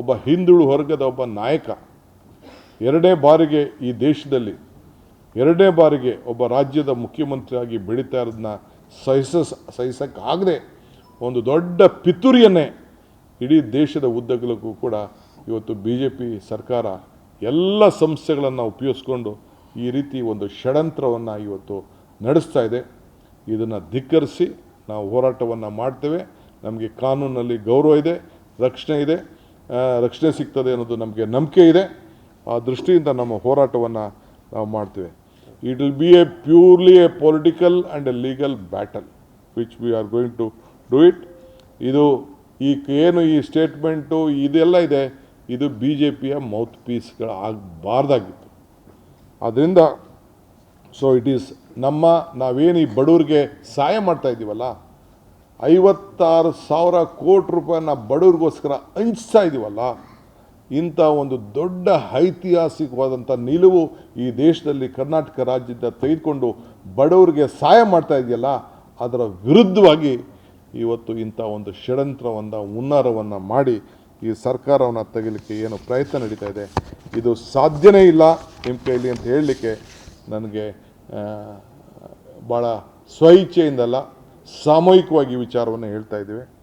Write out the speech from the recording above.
ಒಬ್ಬ ಹಿಂದುಳು ವರ್ಗದ ಒಬ್ಬ ನಾಯಕ, ಎರಡೇ ಬಾರಿಗೆ ಈ ದೇಶದಲ್ಲಿ ಎರಡನೇ ಬಾರಿಗೆ ಒಬ್ಬ ರಾಜ್ಯದ ಮುಖ್ಯಮಂತ್ರಿಯಾಗಿ ಬೆಳೀತಾ ಇರೋದನ್ನ ಸಹಿಸ ಸಹಿಸೋಕ್ಕಾಗದೆ ಒಂದು ದೊಡ್ಡ ಪಿತೂರಿಯನ್ನೇ ಇಡೀ ದೇಶದ ಉದ್ದಗಲಕ್ಕೂ ಕೂಡ ಇವತ್ತು ಬಿ ಜೆ ಪಿ ಸರ್ಕಾರ ಎಲ್ಲ ಸಂಸ್ಥೆಗಳನ್ನು ಉಪಯೋಗಿಸ್ಕೊಂಡು ಈ ರೀತಿ ಒಂದು ಷಡ್ಯಂತ್ರವನ್ನು ಇವತ್ತು ನಡೆಸ್ತಾ ಇದೆ. ಇದನ್ನು ಧಿಕ್ಕರಿಸಿ ನಾವು ಹೋರಾಟವನ್ನು ಮಾಡ್ತೇವೆ. ನಮಗೆ ಕಾನೂನಲ್ಲಿ ಗೌರವ ಇದೆ, ರಕ್ಷಣೆ ಇದೆ. ರಕ್ಷಣೆ ಸಿಗ್ತದೆ ಅನ್ನೋದು ನಮಗೆ ನಂಬಿಕೆ ಇದೆ. ಆ ದೃಷ್ಟಿಯಿಂದ ನಮ್ಮ ಹೋರಾಟವನ್ನು ನಾವು ಮಾಡ್ತೇವೆ. It will be a purely a political and a legal battle which we are going to do it ಇದು ಈ ಏನು ಈ ಸ್ಟೇಟ್ಮೆಂಟು ಇದೆಲ್ಲ ಇದೆ. ಇದು ಬಿ ಜೆ ಪಿಯ ಮೌತ್ ಪೀಸ್ಗಳು ಆಗಬಾರ್ದಾಗಿತ್ತು. ಆದ್ದರಿಂದ ಸೊ ಇಟ್ ಈಸ್ ನಮ್ಮ ನಾವೇನು ಈ ಬಡವ್ರಿಗೆ ಸಹಾಯ ಮಾಡ್ತಾ ಇದ್ದೀವಲ್ಲ ಐವತ್ತಾರು ಸಾವಿರ ಕೋಟಿ ರೂಪಾಯಿನ ಬಡವ್ರಿಗೋಸ್ಕರ ಹಂಚ್ತಾ ಇದ್ದೀವಲ್ಲ ಇಂಥ ಒಂದು ದೊಡ್ಡ ಐತಿಹಾಸಿಕವಾದಂಥ ನಿಲುವು ಈ ದೇಶದಲ್ಲಿ ಕರ್ನಾಟಕ ರಾಜ್ಯದ ತೆಗೆದುಕೊಂಡು ಬಡವರಿಗೆ ಸಹಾಯ ಮಾಡ್ತಾ ಇದೆಯಲ್ಲ, ಅದರ ವಿರುದ್ಧವಾಗಿ ಇವತ್ತು ಇಂಥ ಒಂದು ಷಡ್ಯಂತ್ರವನ್ನು, ಹುನ್ನಾರವನ್ನು ಮಾಡಿ ಈ ಸರ್ಕಾರವನ್ನು ತೆಗಿಲಿಕ್ಕೆ ಏನು ಪ್ರಯತ್ನ ನಡೀತಾ ಇದೆ, ಇದು ಸಾಧ್ಯನೇ ಇಲ್ಲ ನಿಮ್ಮ ಕೈಲಿ ಅಂತ ಹೇಳಲಿಕ್ಕೆ ನನಗೆ ಭಾಳ ಸ್ವಇಚ್ಛೆಯಿಂದಲ್ಲ ಸಾಮೂಹಿಕವಾಗಿ ವಿಚಾರವನ್ನು ಹೇಳ್ತಾ ಇದ್ದೇವೆ.